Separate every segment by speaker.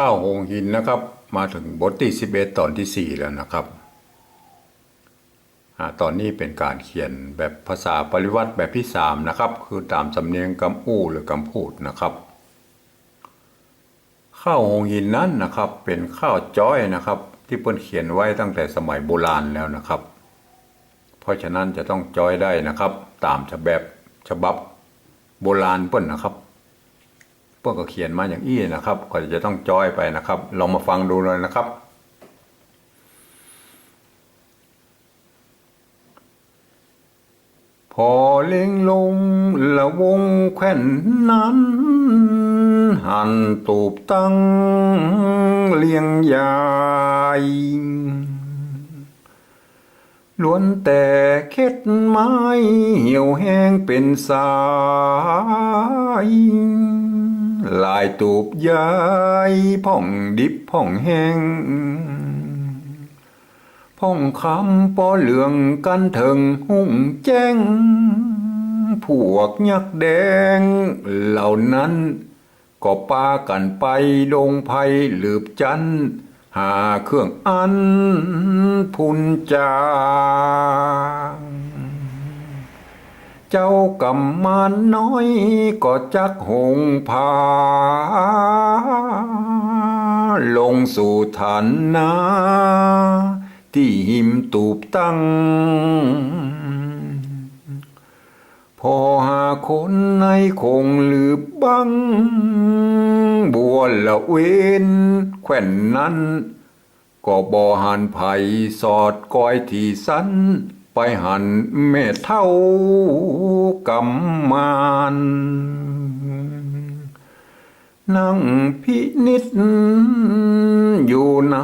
Speaker 1: ข้าวหงหินนะครับ มาถึงบทที่ 11 ตอนที่ 4 แล้วนะครับอตอนนี้เป็นการเขียนแบบภาษาปริวัติแบบที่ 3 นะครับ คือตามสำเนียงกำอู้หรือกำพูดนะครับ ข้าวหงหินนั้นนะครับ เป็นข้าวจ้อยนะครับ ที่เปิ้นเขียนไว้ตั้งแต่สมัยโบราณแล้วนะครับ เพราะฉะนั้นจะต้องจ้อยได้นะครับ ตามฉบับฉบับโบราณเปิ้นนะครับ วกก็เขียนมาอย่างอี้นะครับ ก็จะต้องจอยไปนะครับ ลองมาฟังดูเลยนะครับ พอเล็งลงละวงแขวนนั้น หันตูบตั้งเลี้ยงยายล้วนแต่เค็ดไม้เหี่ยวแห้งเป็นสาย ลายตูบยายพ่องดิบพ่องแห้งพ่องคำปอเหลืองกันเถิงหุ่งแจ้ง พวกยักษ์แดง เหล่านั้น ก็ปากันไปดงไพหลืบจัน หาเครื่องอันพุนจาง เจ้ากำมานน้อยก็จักหงพา ลงสู่ฐานนาที่หิมตูบตั้ง พอหาคนในคงหลืบบัง บัวละเวนแขวนนั้น ก็บ่หันไผ่สอดก้อยที่สั้น ไปหันแม่เท่ากำมานนั่งพินิษอยู่ใน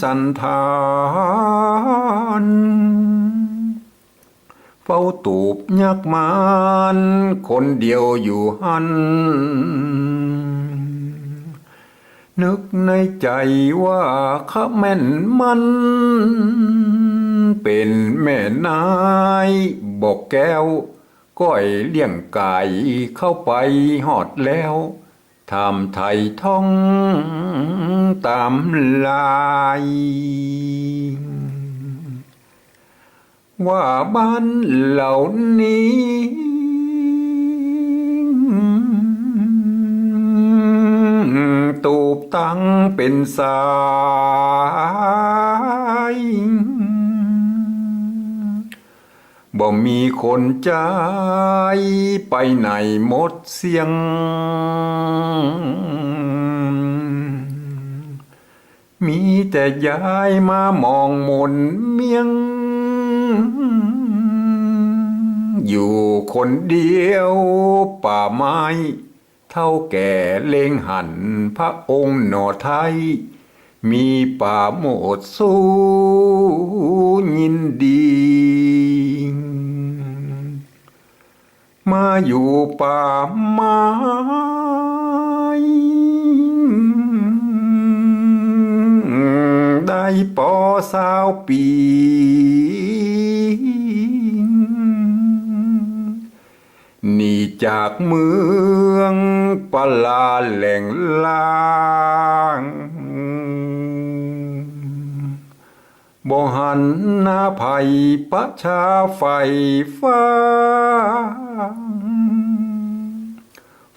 Speaker 1: สันทานเฝ้าตูบยักมานคนเดียวอยู่หัน นึกในใจว่าข้าแม่นมัน เป็นแม่นายบอกแก้ว ก้อยเลี้ยงไก่เข้าไปหอดแล้วทำไทยท่องตามลาย ว่าบ้านเหล่านี้ตูบตั้งเป็นสาย บ่มีคนใจไปไหนหมดเสียง มีแต่ยายมามองมนเมียง อยู่คนเดียวป่าไม้ เท่าแก่เลงหันพระองค์หนอไทย มีป่าโมดสู้ยินดี มาอยู่ป่าไม้ได้ปอสาวปีนี่จากเมืองปลาแหล่งล่างบ่หันหน้าภัยประชาไฟฟ้า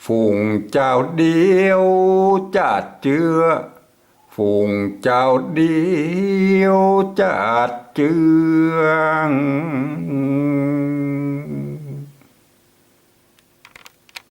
Speaker 1: ฝูงเจ้าเดียวจั